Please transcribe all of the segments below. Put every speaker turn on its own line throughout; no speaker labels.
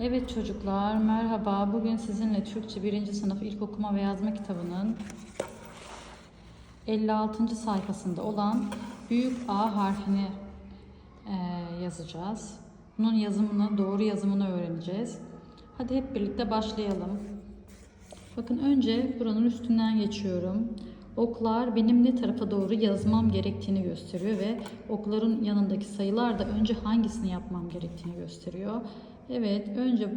Evet çocuklar, merhaba. Bugün sizinle Türkçe 1. sınıf ilk okuma ve yazma kitabının 56. sayfasında olan büyük A harfini e, yazacağız. Bunun yazımını, doğru yazımını öğreneceğiz. Hadi hep birlikte başlayalım. Bakın önce buranın üstünden geçiyorum. Oklar benim ne tarafa doğru yazmam gerektiğini gösteriyor ve okların yanındaki sayılar da önce hangisini yapmam gerektiğini gösteriyor. Evet, önce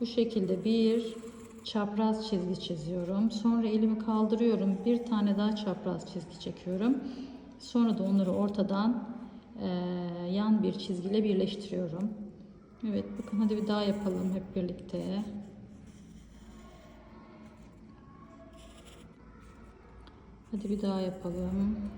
bu şekilde bir çapraz çizgi çiziyorum. Sonra elimi kaldırıyorum. Bir tane daha çapraz çizgi çekiyorum. Sonra da onları ortadan eee, yan bir çizgiyle birleştiriyorum. Evet, bakın hadi bir daha yapalım hep birlikte. Hadi bir daha yapalım.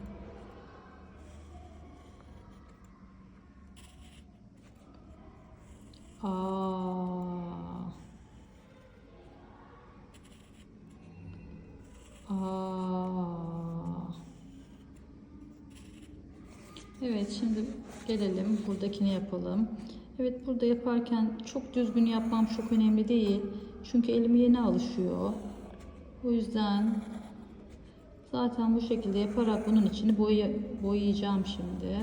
Evet şimdi gelelim buradakini yapalım. Evet burada yaparken çok düzgün yapmam çok önemli değil. Çünkü elim yeni alışıyor. O yüzden zaten bu şekilde yaparak bunun içini boya, boyayacağım şimdi.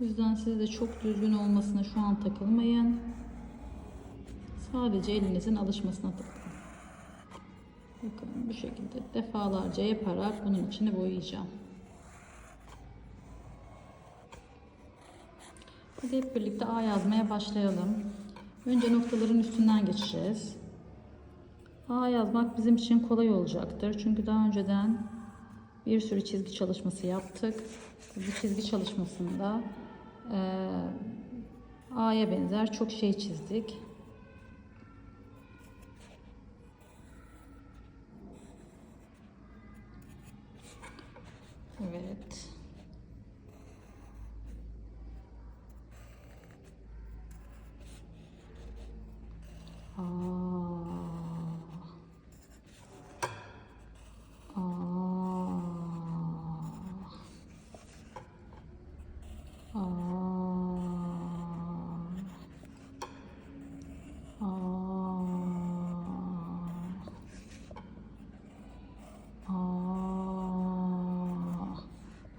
O yüzden siz de çok düzgün olmasına şu an takılmayın. Sadece elinizin alışmasına takılın. Bakın bu şekilde defalarca yaparak bunun içini boyayacağım. Hadi hep birlikte A yazmaya başlayalım. Önce noktaların üstünden geçeceğiz. A yazmak bizim için kolay olacaktır. Çünkü daha önceden bir sürü çizgi çalışması yaptık. Bu çizgi çalışmasında eee, A'ya benzer çok şey çizdik. Evet.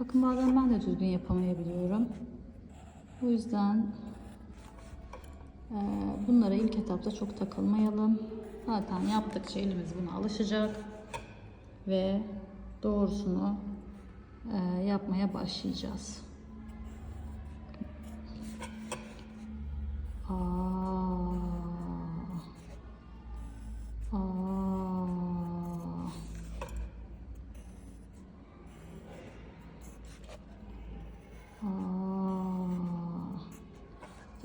Bakın bazen ben de düzgün yapamayabiliyorum. O yüzden eee, bunlara ilk etapta çok takılmayalım. Zaten yaptıkça elimiz buna alışacak ve doğrusunu eee, yapmaya başlayacağız. Aa. Aa.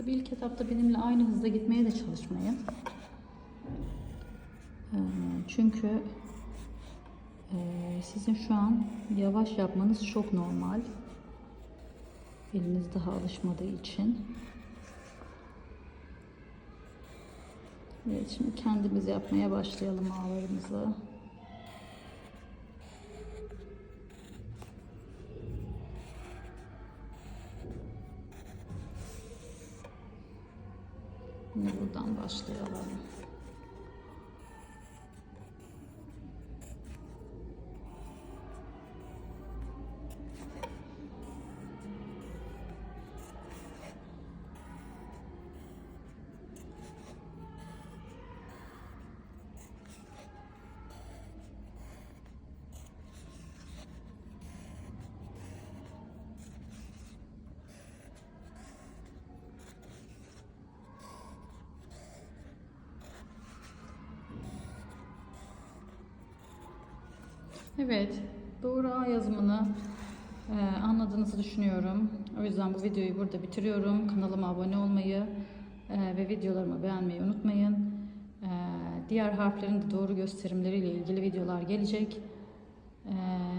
Tabii ilk etapta benimle aynı hızda gitmeye de çalışmayın. Ee, Çünkü e, sizin şu an yavaş yapmanız çok normal. Eliniz daha alışmadığı için. Evet şimdi kendimiz yapmaya başlayalım ağlarımızı. Yine buradan başlayalım. Evet, doğru A yazımını e, anladığınızı düşünüyorum. O yüzden bu videoyu burada bitiriyorum. Kanalıma abone olmayı e, ve videolarımı beğenmeyi unutmayın. E, diğer harflerin de doğru gösterimleriyle ilgili videolar gelecek. E,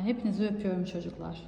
hepinizi öpüyorum çocuklar.